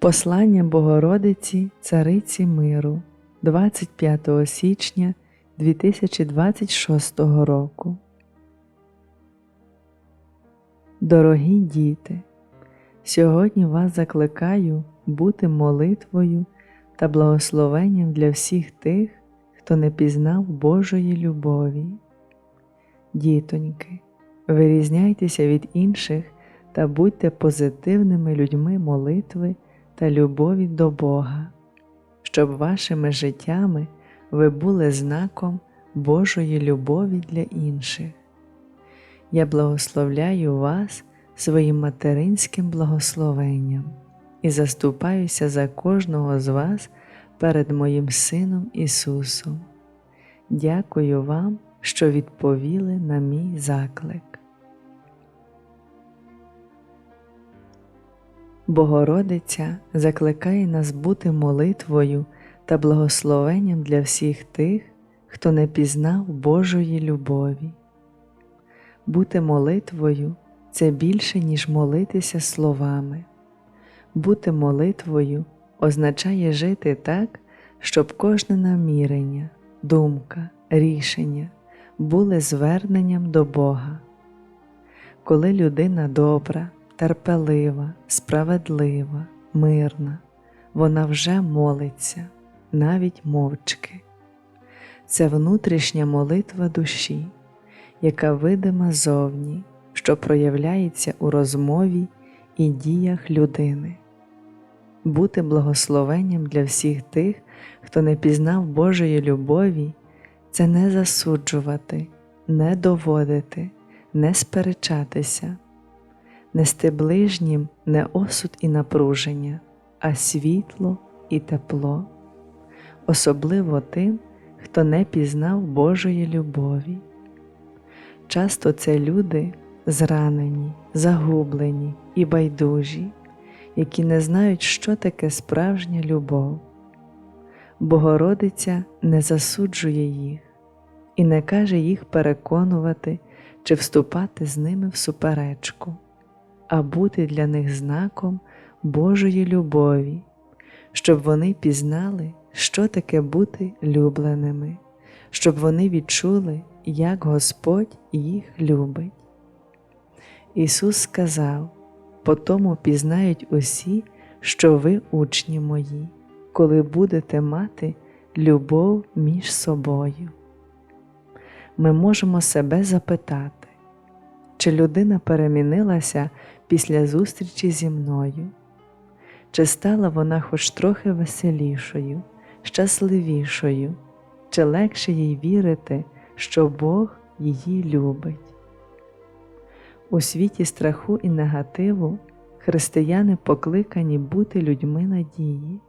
Послання Богородиці Цариці Миру 25 січня 2026 року. Дорогі діти, сьогодні вас закликаю бути молитвою та благословенням для всіх тих, хто не пізнав Божої любові. Дітоньки, вирізняйтеся від інших та будьте позитивними людьми молитви та любові до Бога, щоб вашими життями ви були знаком Божої любові для інших. Я благословляю вас своїм материнським благословенням і заступаюся за кожного з вас перед моїм Сином Ісусом. Дякую вам, що відповіли на мій заклик. Богородиця закликає нас бути молитвою та благословенням для всіх тих, хто не пізнав Божої любові. Бути молитвою це більше, ніж молитися словами. Бути молитвою означає жити так, щоб кожне намірення, думка, рішення були зверненням до Бога. Коли людина добра, терпелива, справедлива, мирна, вона вже молиться, навіть мовчки. Це внутрішня молитва душі, яка видима зовні, що проявляється у розмові і діях людини. Бути благословенням для всіх тих, хто не пізнав Божої любові, це не засуджувати, не доводити, не сперечатися нести ближнім не осуд і напруження, а світло і тепло, особливо тим, хто не пізнав Божої любові. Часто це люди зранені, загублені і байдужі, які не знають, що таке справжня любов. Богородиця не засуджує їх і не каже їх переконувати чи вступати з ними в суперечку а бути для них знаком Божої любові, щоб вони пізнали, що таке бути любленими, щоб вони відчули, як Господь їх любить. Ісус сказав: по тому пізнають усі, що ви учні мої, коли будете мати любов між собою. Ми можемо себе запитати, чи людина перемінилася після зустрічі зі мною, чи стала вона хоч трохи веселішою, щасливішою, чи легше їй вірити, що Бог її любить. У світі страху і негативу християни покликані бути людьми надії,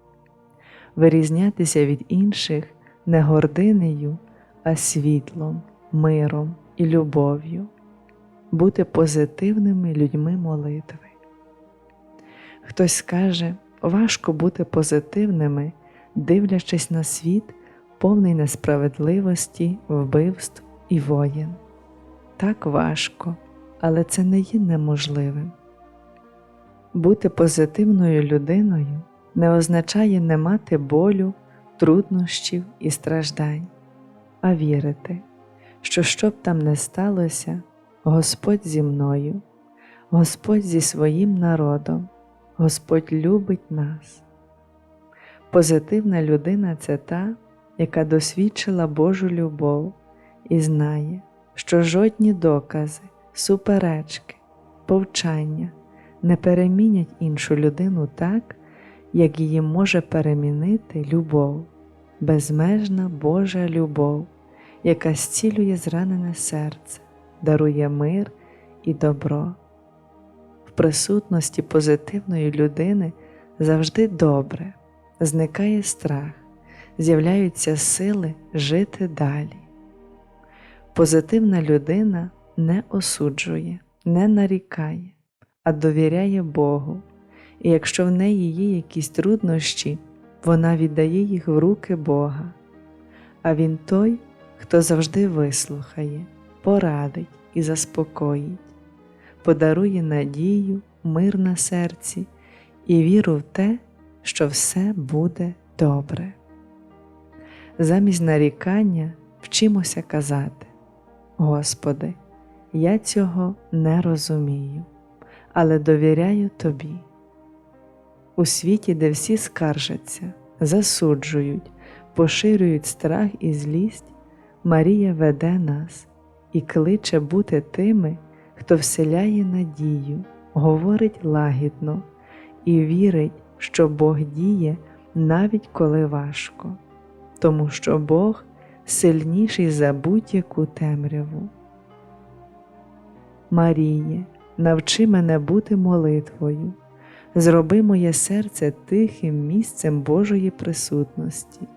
вирізнятися від інших не гординею, а світлом, миром і любов'ю бути позитивними людьми молитви. Хтось скаже, важко бути позитивними, дивлячись на світ, повний несправедливості, вбивств і воєн. Так важко, але це не є неможливим. Бути позитивною людиною не означає не мати болю, труднощів і страждань, а вірити, що що б там не сталося, Господь зі мною, Господь зі своїм народом, Господь любить нас. Позитивна людина це та, яка досвідчила Божу любов і знає, що жодні докази, суперечки, повчання не перемінять іншу людину так, як її може перемінити любов, безмежна Божа любов, яка зцілює зранене серце дарує мир і добро. В присутності позитивної людини завжди добре, зникає страх, з'являються сили жити далі. Позитивна людина не осуджує, не нарікає, а довіряє Богу, і якщо в неї є якісь труднощі, вона віддає їх в руки Бога, а Він той, хто завжди вислухає порадить і заспокоїть, подарує надію, мир на серці і віру в те, що все буде добре. Замість нарікання вчимося казати: Господи, я цього не розумію, але довіряю Тобі. У світі, де всі скаржаться, засуджують, поширюють страх і злість, Марія веде нас і кличе бути тими, хто вселяє надію, говорить лагідно і вірить, що Бог діє навіть коли важко, тому що Бог сильніший за будь-яку темряву. Маріє, навчи мене бути молитвою, зроби моє серце тихим місцем Божої присутності.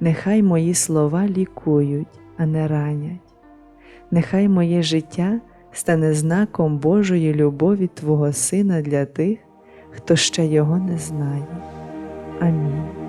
Нехай мої слова лікують, а не ранять. Нехай моє життя стане знаком Божої любові Твого Сина для тих, хто ще його не знає. Амінь.